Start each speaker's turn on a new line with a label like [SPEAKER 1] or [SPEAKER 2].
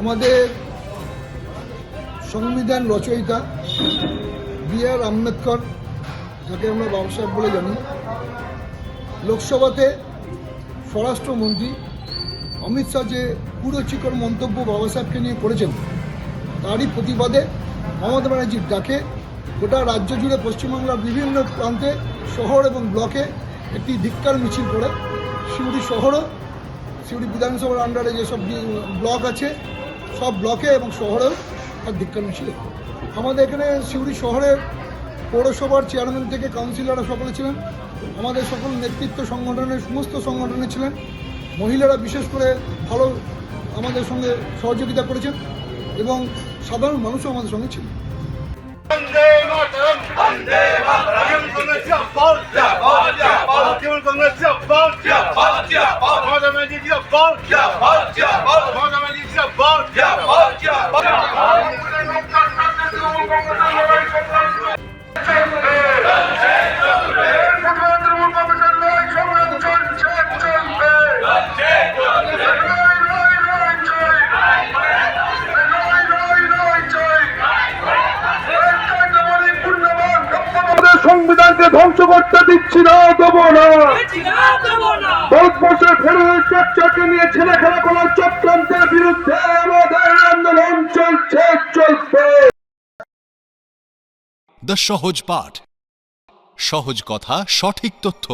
[SPEAKER 1] আমাদের সংবিধান রচয়িতা বি আর আম্বেদকর, যাকে আমরা বাবা সাহেব বলে জানি। লোকসভাতে স্বরাষ্ট্রমন্ত্রী অমিত শাহ যে কুরচিকর মন্তব্য বাবা সাহেবকে নিয়ে করেছেন, তারই প্রতিবাদে মমতা ব্যানার্জির ডাকে গোটা রাজ্য জুড়ে পশ্চিমবাংলার বিভিন্ন প্রান্তে, শহর এবং ব্লকে একটি ধিক্কার মিছিল করে। সিউড়ি শহরও, সিউড়ি বিধানসভার আন্ডারে যেসব ব্লক আছে, সব ব্লকে এবং শহরেও তার ধিক্কার মিছিল আমাদের এখানে সিউড়ি শহরের পৌরসভার চেয়ারম্যান থেকে কাউন্সিলররা সকলে ছিলেন। আমাদের সকল নেতৃত্ব সংগঠনের সমস্ত সংগঠনে ছিলেন। মহিলারা বিশেষ করে ভালো আমাদের সঙ্গে সহযোগিতা করেছেন এবং সাধারণ মানুষও আমাদের সঙ্গে ছিলেন।
[SPEAKER 2] Bal! Ya! Bal! Ya! Bal! Ya! Bal! Ya! Bal! Ya! Bal! Ya! Bal! Ya! Bal! Ya! Bal! Ya! সংবিধানকে ধ্বংস করতে দিচ্ছি না দেবো না। ভারতবর্ষের ফেডারেল স্ট্রাকচারকে নিয়ে ছেলে খেলা করার চক্রান্তের বিরুদ্ধে আমাদের আন্দোলন চলছে চলবে
[SPEAKER 3] দ্য সহজ পাঠ। সহজ কথা সঠিক তথ্য।